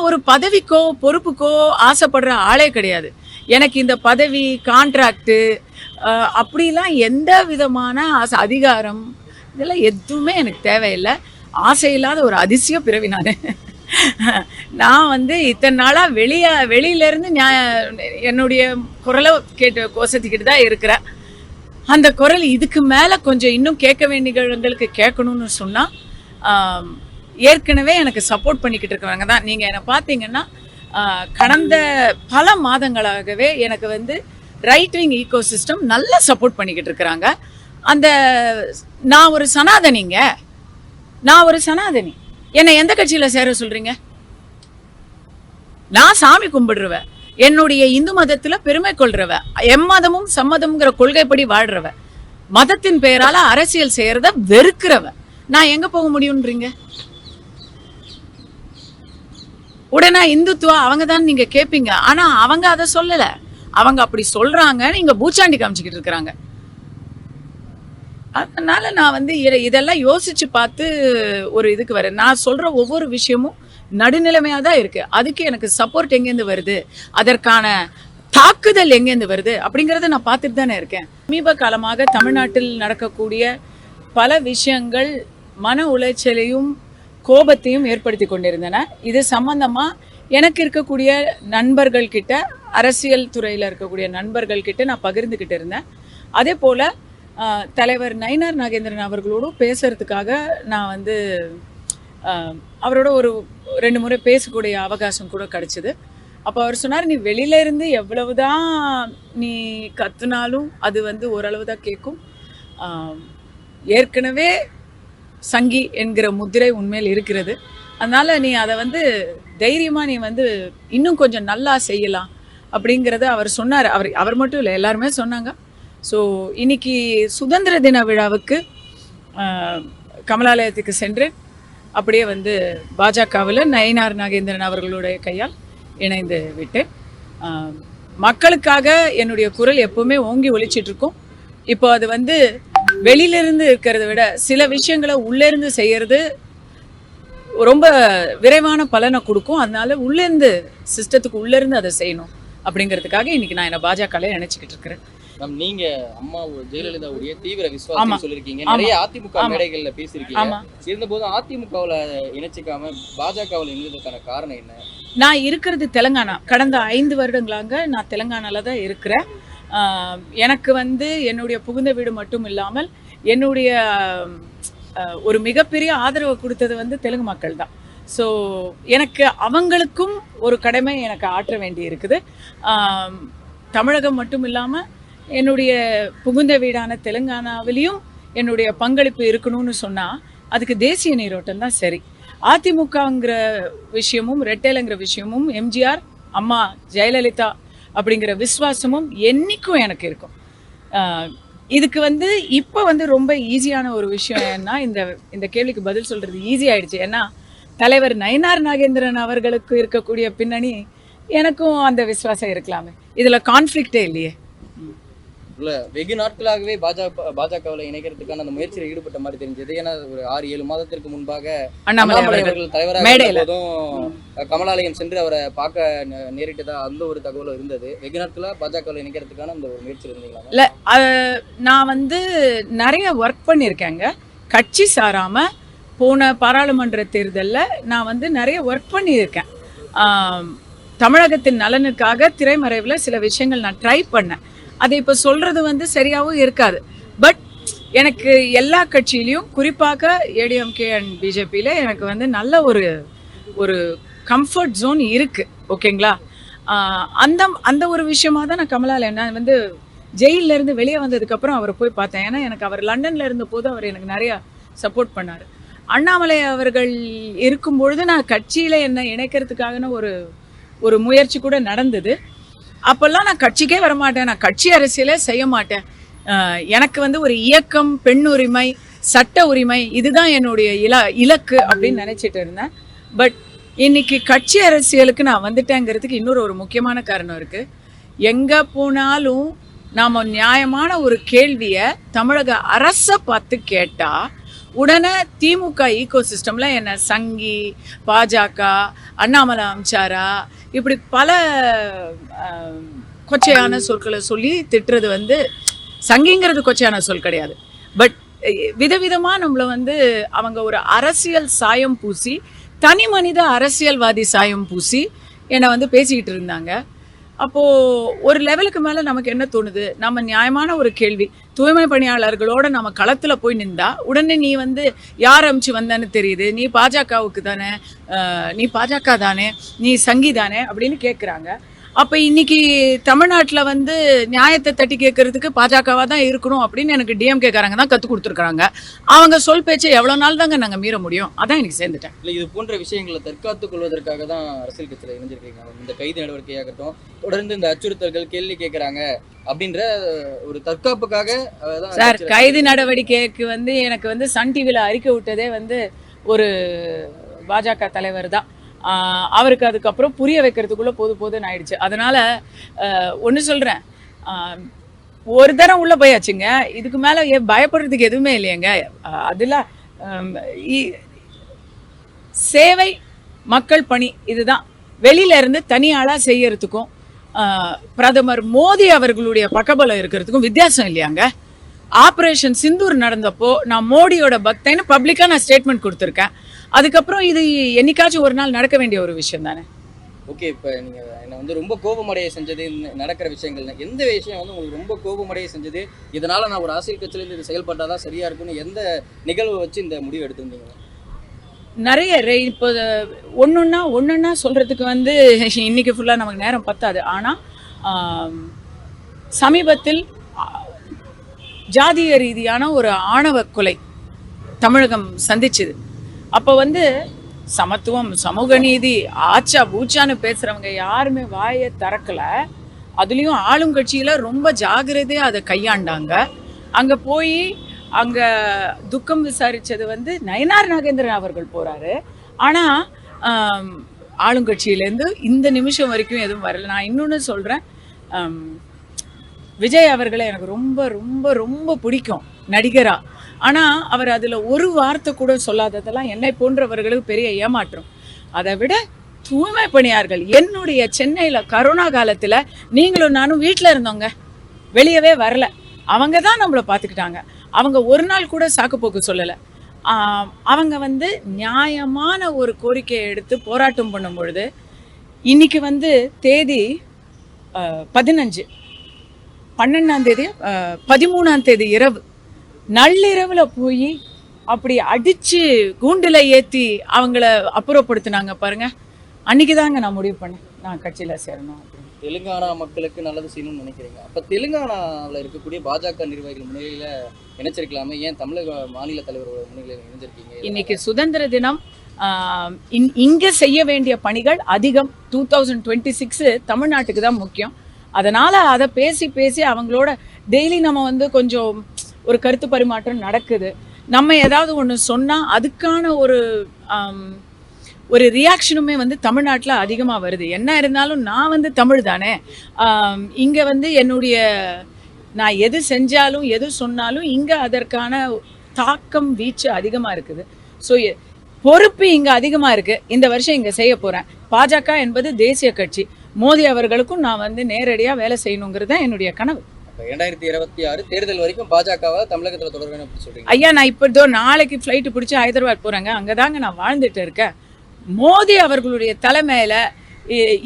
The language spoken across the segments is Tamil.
நான் ஒரு பதவிக்கோ பொறுப்புக்கோ ஆசைப்படுற ஆளே கிடையாது. எனக்கு இந்த பதவி கான்ட்ராக்டு அப்படிலாம் எந்த விதமான ஆசை அதிகாரம் இதெல்லாம் எதுவுமே எனக்கு தேவையில்லை. ஆசை இல்லாத ஒரு அதிசய பிறவி நான். நான் வந்து இத்தனை நாளாக வெளியே வெளியிலேருந்து நான் என்னுடைய குரலை கேட்டு கோசத்திக்கிட்டு தான் இருக்கிறேன். அந்த குரல் இதுக்கு மேலே கொஞ்சம் இன்னும் கேட்க வேண்டியவங்களுக்கு கேட்கணும்னு சொன்னால் ஏற்கனவே எனக்கு சப்போர்ட் பண்ணிக்கிட்டு இருக்கிறவங்க தான். நீங்கள் என்னை பார்த்தீங்கன்னா கடந்த பல மாதங்களாகவே எனக்கு வந்து ரைட் விங் ஈகோ சிஸ்டம் நல்லா சப்போர்ட் பண்ணிக்கிட்டு இருக்கிறாங்க. அந்த நான் ஒரு சனாதனிங்க. நான் ஒரு சனாதனி. என்னை எந்த கட்சியில் சேர சொல்கிறீங்க நான் சாமி கும்பிடுறவ. என்னுடைய இந்து மதத்துல பெருமை கொள்றவ. எம்மதமும் சம்மதம்ங்கிற கொள்கைப்படி வாழ்றவ. மதத்தின் பெயரால அரசியல் செய்கிறத வெறுக்கிறவ. நான் எங்க போக முடியும்ன்றீங்க? உடனே இந்துத்துவா அவங்க தான் நீங்க கேட்பீங்க ஆனா அவங்க அதை சொல்லல. அவங்க அப்படி சொல்றாங்க நீங்க பூச்சாண்டி காமிச்சுக்கிட்டு இருக்கிறாங்க. அதனால நான் வந்து இதெல்லாம் யோசிச்சு பார்த்து ஒரு இதுக்கு வரேன். நான் சொல்ற ஒவ்வொரு விஷயமும் நடுநிலைமையா தான் இருக்கு. அதுக்கு எனக்கு சப்போர்ட் எங்கேருந்து வருது? அதற்கான தாக்குதல் எங்கேருந்து வருது? அப்படிங்கிறத நான் பார்த்துட்டு தானே இருக்கேன். சமீப காலமாக தமிழ்நாட்டில் நடக்கக்கூடிய பல விஷயங்கள் மன உளைச்சலையும் கோபத்தையும் ஏற்படுத்தி கொண்டிருந்தன. இது சம்பந்தமா எனக்கு இருக்கக்கூடிய நண்பர்கள் கிட்ட அரசியல் துறையில் இருக்கக்கூடிய நண்பர்கள் கிட்ட நான் பகிர்ந்துக்கிட்டு இருந்தேன். அதே போல தலைவர் நயினார் நாகேந்திரன் அவர்களோடும் பேசுறதுக்காக நான் வந்து அவரோட ஒரு ரெண்டு முறை பேசக்கூடிய அவகாசம் கூட கிடைச்சிது. அப்போ அவர் சொன்னார் நீ வெளியில இருந்து எவ்வளவுதான் நீ கத்துனாலும் அது வந்து ஓரளவு தான் கேட்கும் ஏற்கனவே சங்கி என்கிற முத்திரை உண்மையில் இருக்கிறது. அதனால் நீ அதை வந்து தைரியமாக நீ வந்து இன்னும் கொஞ்சம் நல்லா செய்யலாம் அப்படிங்கிறத அவர் சொன்னார். அவர் அவர் மட்டும் இல்லை எல்லாருமே சொன்னாங்க. ஸோ இன்னைக்கு சுதந்திர தின விழாவுக்கு கமலாலயத்துக்கு சென்று அப்படியே வந்து பாஜகவில் நயினார் நாகேந்திரன் அவர்களுடைய கையால் இணைந்து விட்டேன். மக்களுக்காக என்னுடைய குரல் எப்பவுமே ஓங்கி ஒழிச்சிட்ருக்கோம் இருக்கும். இப்போ அது வந்து வெளியில இருந்து இருக்கிறத விட சில விஷயங்களை உள்ள இருந்து செய்யறது ரொம்ப விரைவான பலனை கொடுக்கும். அதனால உள்ளேருந்து சிஸ்டத்துக்கு உள்ள இருந்து அதை செய்யணும் அப்படிங்கிறதுக்காக இன்னைக்கு நான் என்ன பாஜகல நினைச்சுக்கிட்டு இருக்கிறேன். மேம் நீங்க அம்மா ஜெயலலிதாவுடைய தீவிர. விசுவாசம் சொல்லிருக்கீங்க. நிறைய அதிமுக. மேடைகள்ல பேசியிருக்கீங்க. ஆமா. இருந்தபோதும் அதிமுகவுல இணைச்சிக்காம பாஜகவுல இணைந்ததுக்கான காரணம் என்ன? நான் இருக்கிறது தெலுங்கானா. கடந்த ஐந்து வருடங்களாக நான் தெலுங்கானால தான் இருக்கிறேன். எனக்கு வந்து என்னுடைய புகுந்த வீடு மட்டும் இல்லாமல் என்னுடைய ஒரு மிகப்பெரிய ஆதரவு கொடுத்தது வந்து தெலுங்கு மக்கள் தான். ஸோ எனக்கு அவங்களுக்கும் ஒரு கடமை எனக்கு ஆற்ற வேண்டி இருக்குது. தமிழகம் மட்டும் இல்லாமல் என்னுடைய புகுந்த வீடான தெலுங்கானாவிலையும் என்னுடைய பங்களிப்பு இருக்கணும்னு சொன்னால் அதுக்கு தேசிய நீரோட்டம் தான் சரி. அதிமுகங்கிற விஷயமும் ரெட்டேலங்கிற விஷயமும் எம்ஜிஆர் அம்மா ஜெயலலிதா அப்படிங்கிற விசுவாசமும் என்றைக்கும் எனக்கு இருக்கும். இதுக்கு வந்து இப்போ வந்து ரொம்ப ஈஸியான ஒரு விஷயம் ஏன்னா இந்த இந்த கேள்விக்கு பதில் சொல்றது ஈஸி ஆயிடுச்சு. ஏன்னா தலைவர் நயினார் நாகேந்திரன் அவர்களுக்கு இருக்கக்கூடிய பின்னணி எனக்கும் அந்த விசுவாசம் இருக்கலாமே. இதில் கான்ஃப்ளிக்டே இல்லையே. இல்ல வெகு நாட்களாகவே பாஜக பாஜகவுல இணைக்கிறதுக்கான அந்த முயற்சியில் ஈடுபட்ட மாதிரி தெரிஞ்சது. ஏன்னா ஒரு ஆறு ஏழு மாதத்திற்கு முன்பாக அண்ணாமலை அவர்கள் தலைவராக கமலாலயம் சென்று அவரை பார்க்க நேரிட்டதா அந்த ஒரு தகவலும் இருந்தது. வெகு நாட்களா பாஜகவுல இணைக்கிறதுக்கான அந்த ஒரு முயற்சி இருந்தீங்களா? இல்ல நான் வந்து நிறைய ஒர்க் பண்ணியிருக்கேங்க. கட்சி சாராம போன பாராளுமன்ற தேர்தலில் நான் வந்து நிறைய ஒர்க் பண்ணியிருக்கேன். தமிழகத்தின் நலனுக்காக திரைமறைவில் சில விஷயங்கள் நான் ட்ரை பண்ணேன். அதை இப்போ சொல்றது வந்து சரியாகவும் இருக்காது. பட் எனக்கு எல்லா கட்சியிலையும் குறிப்பாக ஏடிஎம்கே அண்ட் பிஜேபியில் எனக்கு வந்து நல்ல ஒரு ஒரு கம்ஃபர்ட் ஜோன் இருக்கு. ஓகேங்களா அந்த அந்த ஒரு விஷயமா தான் நான் கமலால நான் வந்து ஜெயிலில் இருந்து வெளியே வந்ததுக்கப்புறம் அவரை போய் பார்த்தேன். ஏன்னா எனக்கு அவர் லண்டனில் இருந்த போது அவர் எனக்கு நிறையா சப்போர்ட் பண்ணார். அண்ணாமலை அவர்கள் இருக்கும் பொழுது நான் கட்சியில் என்னை இணைக்கிறதுக்காகன ஒரு ஒரு முயற்சி கூட நடந்தது. அப்போல்லாம் நான் கட்சிக்கே வரமாட்டேன். நான் கட்சி அரசியலே செய்ய மாட்டேன். எனக்கு வந்து ஒரு இயக்கம் பெண் உரிமை சட்ட உரிமை இதுதான் என்னுடைய இல இலக்கு அப்படின்னு நினைச்சிட்டு இருந்தேன். பட் இன்னைக்கு கட்சி அரசியலுக்கு நான் வந்துட்டேங்கிறதுக்கு இன்னொரு ஒரு முக்கியமான காரணம் இருக்கு. எங்கே போனாலும் நாம் நியாயமான ஒரு கேள்வியை தமிழக அரசை பார்த்து கேட்டால் உடனே திமுக ஈகோ சிஸ்டம்ல என்ன சங்கி பாஜக அண்ணாமலை அமிச்சாரா இப்படி பல கொச்சையான சொற்களை சொல்லி திட்டுறது வந்து சங்கிங்கிறது கொச்சையான சொல் கிடையாது. பட் விதவிதமா நம்மள வந்து அவங்க ஒரு அரசியல் சாயம் பூசி தனி மனித அரசியல்வாதி சாயம் பூசி என்னை வந்து பேசிக்கிட்டு இருந்தாங்க. அப்போ ஒரு லெவலுக்கு மேல நமக்கு என்ன தோணுது? நம்ம நியாயமான ஒரு கேள்வி. தூய்மை பணியாளர்களோட நம்ம களத்துல போய் நின்றா உடனே நீ வந்து யார் அமிச்சு வந்தான்னு தெரியுது? நீ பாஜகவுக்கு தானே நீ பாஜக தானே நீ சங்கி தானே அப்படின்னு கேட்குறாங்க அப்ப இன்னைக்கு தமிழ்நாட்டுல வந்து நியாயத்தை தட்டி கேட்கறதுக்கு பாஜகவா தான் இருக்கணும் அப்படின்னு எனக்கு டிஎம்கே காரங்க தான் கத்து கொடுத்துருக்காங்க அவங்க சொல் பேச்சை எவ்வளவு நாள் தாங்க நாங்க மீற முடியும்? அதான் எனக்கு சேர்ந்துட்டேன். இல்ல இது போன்ற விஷயங்களை தற்காத்துக் கொள்வதற்காக தான் அரசியல் கட்சியில இணைஞ்சிருக்கீங்க. இந்த கைது நடவடிக்கையாகட்டும் தொடர்ந்து இந்த அச்சுறுத்தல்கள் கேள்வி கேட்கறாங்க அப்படின்ற ஒரு தற்காப்புக்காக சார் கைது நடவடிக்கைக்கு வந்து எனக்கு வந்து சன் டிவியில் அறிக்கை விட்டதே வந்து ஒரு பாஜக தலைவர் தான். அவருக்கு அதுக்கப்புறம் புரிய வைக்கிறதுக்குள்ள போது போதுன்னு ஆயிடுச்சு. அதனால ஒன்று சொல்கிறேன் ஒரு தரம் உள்ள போயாச்சுங்க. இதுக்கு மேலே பயப்படுறதுக்கு எதுவுமே இல்லையங்க. அதில் சேவை மக்கள் பணி இதுதான். வெளியில இருந்து தனியாளா செய்யறதுக்கும் பிரதமர் மோடி அவர்களுடைய பக்கபலம் இருக்கிறதுக்கும் வித்தியாசம் இல்லையாங்க. ஆப்ரேஷன் சிந்தூர் நடந்தப்போ நான் மோடியோட பக்தன்னு பப்ளிக்கா நான் ஸ்டேட்மெண்ட் கொடுத்துருக்கேன். அதுக்கப்புறம் இது என்னைக்காச்சும் ஒரு நாள் நடக்க வேண்டிய ஒரு விஷயம் தானே? ஓகே இப்போ நீங்க என்ன வந்து ரொம்ப கோபமடைய செஞ்சது நடக்கிற விஷயங்கள். எந்த விஷயம் வந்து உங்களுக்கு ரொம்ப கோபமடைய செஞ்சது? இதனால நான் ஒரு அரசியல் கட்சியில இருந்து இது செயல்பட்டாதான் சரியா இருக்கும்னு எந்த நிகழ்வை வச்சு இந்த முடிவு எடுத்திருந்தீங்க? நிறைய ரே- இப்போ ஒன்றுன்னா ஒன்றுன்னா சொல்கிறதுக்கு வந்து இன்னைக்கு ஃபுல்லாக நமக்கு நேரம் பத்தாது. ஆனால் சமீபத்தில் ஜாதிய ரீதியான ஒரு ஆணவ கொலை தமிழகம் சந்திச்சுது. அப்போ வந்து சமத்துவம் சமூக நீதி ஆச்சா பூச்சான்னு பேசுகிறவங்க யாருமே வாயை திறக்கலை. அதுலேயும் ஆளுங்கட்சியில் ரொம்ப ஜாகிரதையாக அதை கையாண்டாங்க. அங்கே போய் அங்கே துக்கம் விசாரித்தது வந்து நயனார் நாகேந்திரன் அவர்கள் போகிறாரு ஆனால் ஆளுங்கட்சியிலேருந்து இந்த நிமிஷம் வரைக்கும் எதுவும் வரல. நான் இன்னொன்று சொல்கிறேன் விஜய் அவர்களை எனக்கு ரொம்ப ரொம்ப ரொம்ப பிடிக்கும் நடிகராக ஆனால் அவர் அதில் ஒரு வார்த்தை கூட சொல்லாததெல்லாம் என்னை போன்றவர்களுக்கு பெரிய ஏமாற்றம். அதை விட தூய்மை பணியார்கள் என்னுடைய சென்னையில் கரோனா காலத்தில் நீங்களும் நானும் வீட்டில் இருந்தோங்க. வெளியவே வரல. அவங்க தான் நம்மளை பார்த்துக்கிட்டாங்க அவங்க ஒரு நாள் கூட சாக்குப்போக்கு சொல்லலை. அவங்க வந்து நியாயமான ஒரு கோரிக்கையை எடுத்து போராட்டம் பண்ணும் பொழுது இன்னைக்கு வந்து தேதி பதினஞ்சு. பன்னெண்டாம் தேதி பதிமூணாம் தேதி இரவு. நள்ளிரவுல போய் அப்படி அடிச்சு கூண்டுல ஏத்தி அவங்கள அப்புறப்படுத்தினாங்க பாருங்க. அன்னைக்கு தாங்க நான் முடிவு பண்ணேன். நான் கட்சியில சேரணும். தெலுங்கானா மக்களுக்கு நல்லது செய்யணும்னு நினைக்கிறீங்க. அப்ப தெலுங்கானாவில் இருக்கக்கூடிய பாஜக நிர்வாகிகள் முன்னிலையில இணைச்சிருக்கலாமே. ஏன் தமிழக மாநில தலைவரோட முன்னிலையில் இணைஞ்சிருக்கீங்க? இன்னைக்கு சுதந்திர தினம். இங்க செய்ய வேண்டிய பணிகள் அதிகம். டூ தௌசண்ட் டுவெண்ட்டி சிக்ஸ் தமிழ்நாட்டுக்கு தான் முக்கியம். அதனால அதை பேசி பேசி அவங்களோட டெய்லி நம்ம வந்து கொஞ்சம் ஒரு கருத்து பரிமாற்றம் நடக்குது. நம்ம ஏதாவது ஒன்று சொன்னா அதுக்கான ஒரு ஒரு ரியாக்ஷனுமே வந்து தமிழ்நாட்டில் அதிகமாக வருது. என்ன இருந்தாலும் நான் வந்து தமிழ் தானே. இங்கே இங்க வந்து என்னுடைய நான் எது செஞ்சாலும் எது சொன்னாலும் இங்க அதற்கான தாக்கம் வீச்சு அதிகமா இருக்குது. ஸோ பொறுப்பு இங்க அதிகமா இருக்கு. இந்த வருஷம் இங்க செய்ய போறேன். பாஜக என்பது தேசிய கட்சி. மோடி அவர்களுக்கும் நான் வந்து நேரடியாக வேலை செய்யணுங்கிறது தான் என்னுடைய கனவு. ரெண்டாயிரத்தி இருபத்தி ஆறு தேர்தல் வரைக்கும் பாஜகவை தமிழகத்துல தொடர்வேன் சொல்றீங்க? ஐயா நான் இப்போ இதோ நாளைக்கு ஃப்ளைட்டு பிடிச்சி ஹைதராபாத் போறேங்க. அங்கதாங்க நான் வாழ்ந்துட்டு இருக்கேன். மோடி அவர்களுடைய தலைமையில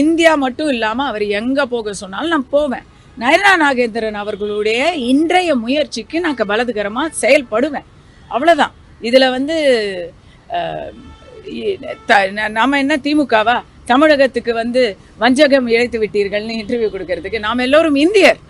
இந்தியா மட்டும் இல்லாம அவர் எங்க போக சொன்னாலும் நான் போவேன். நயனா நாகேந்திரன் அவர்களுடைய இன்றைய முயற்சிக்கு நான் பலதுகரமா செயல்படுவேன். அவ்வளவுதான். இதுல வந்து அஹ், நாம என்ன திமுகவா? தமிழகத்துக்கு வந்து வஞ்சகம் இழைத்து விட்டீர்கள்னு இன்டர்வியூ கொடுக்கறதுக்கு நாம் எல்லோரும் இந்தியர்.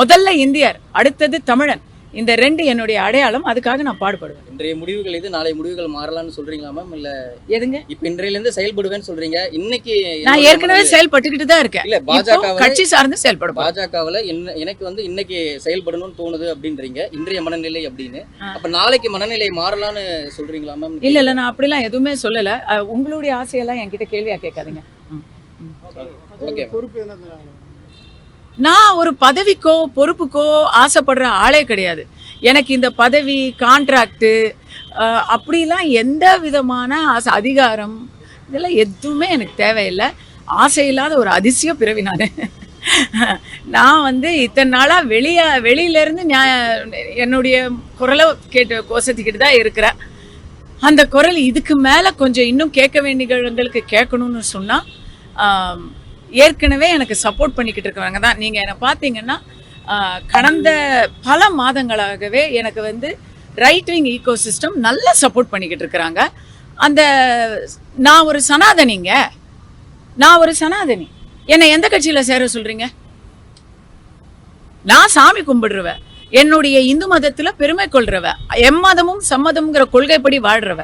முதல்ல இந்தியர் அடுத்தது தமிழன். இந்த ரெண்டு என்னுடைய அடையாளம் அதுக்காக நான் பாடுபடுவேன். இன்றைய முடிவுகள் இது நாளை முடிவுகள் மாறலாம்னு சொல்றீங்களா மேம் இல்ல எதுங்க? இப்ப இன்றையில இருந்து செயல்படுவேன்னு சொல்றீங்க. இன்னைக்கு நான் ஏற்கனவே செயல்பட்டுக்கிட்டு தான் இருக்கேன். இல்ல பாஜக கட்சி சார்ந்து செயல்படுவேன் பாஜகவுல என்ன எனக்கு வந்து இன்னைக்கு செயல்படணும்னு தோணுது அப்படின்றீங்க. இன்றைய மனநிலை அப்படின்னு. அப்ப நாளைக்கு மனநிலை மாறலாம்னு சொல்றீங்களா மேம் இல்ல இல்ல நான் அப்படிலாம் எதுவுமே சொல்லல. உங்களுடைய ஆசையெல்லாம் என்கிட்ட கேள்வியா கேட்காதீங்க. ஓகே நான் ஒரு பதவிக்கோ பொறுப்புக்கோ ஆசைப்படுற ஆளே கிடையாது. எனக்கு இந்த பதவி கான்ட்ராக்டு அப்படிலாம் எந்த விதமான ஆசை அதிகாரம் இதெல்லாம் எதுவுமே எனக்கு தேவையில்லை. ஆசை இல்லாத ஒரு அதிசய பிறவி நான். நான் வந்து இத்தனை நாளாக வெளியே வெளியிலேருந்து நான் என்னுடைய குரலை கேட்டு கோசத்திக்கிட்டு தான் இருக்கிறேன். அந்த குரல் இதுக்கு மேலே கொஞ்சம் இன்னும் கேட்க வேண்டியவங்களுக்கு கேட்கணும்னு சொன்னால் ஏற்கனவே எனக்கு சப்போர்ட் பண்ணிக்கிட்டு இருக்கிறவங்க தான். நீங்கள் என்னை பார்த்தீங்கன்னா கடந்த பல மாதங்களாகவே எனக்கு வந்து ரைட் விங் ஈகோ சிஸ்டம் நல்லா சப்போர்ட் பண்ணிக்கிட்டு இருக்கிறாங்க. அந்த நான் ஒரு சனாதனிங்க. நான் ஒரு சனாதனி. என்னை எந்த கட்சியில் சேர சொல்கிறீங்க நான் சாமி கும்பிடுறவ. என்னுடைய இந்து மதத்தில் பெருமை கொள்றவ. எம்மதமும் சம்மதம்ங்கிற கொள்கைப்படி வாழ்றவ.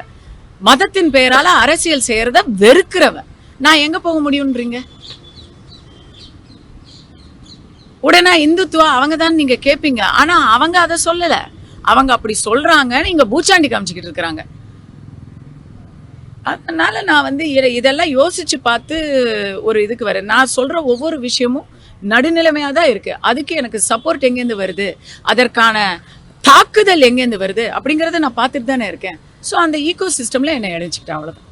மதத்தின் பெயரால் அரசியல் செய்கிறத வெறுக்கிறவ. நான் எங்கே போக முடியுன்றீங்க உடனே இந்துத்துவா அவங்க தான் நீங்க கேட்பீங்க ஆனா அவங்க அதை சொல்லல. அவங்க அப்படி சொல்றாங்க நீங்க பூச்சாண்டி காமிச்சுக்கிட்டு இருக்கிறாங்க. அதனால நான் வந்து இதெல்லாம் யோசிச்சு பார்த்து ஒரு இதுக்கு வரேன். நான் சொல்ற ஒவ்வொரு விஷயமும் நடுநிலைமையா தான் இருக்கு. அதுக்கு எனக்கு சப்போர்ட் எங்கேருந்து வருது? அதற்கான தாக்குதல் எங்கேருந்து வருது? அப்படிங்கறத நான் பார்த்துட்டு தானே இருக்கேன். ஸோ அந்த ஈகோ சிஸ்டம்ல என்னை இணைச்சிக்கிட்டேன் அவ்வளோதான்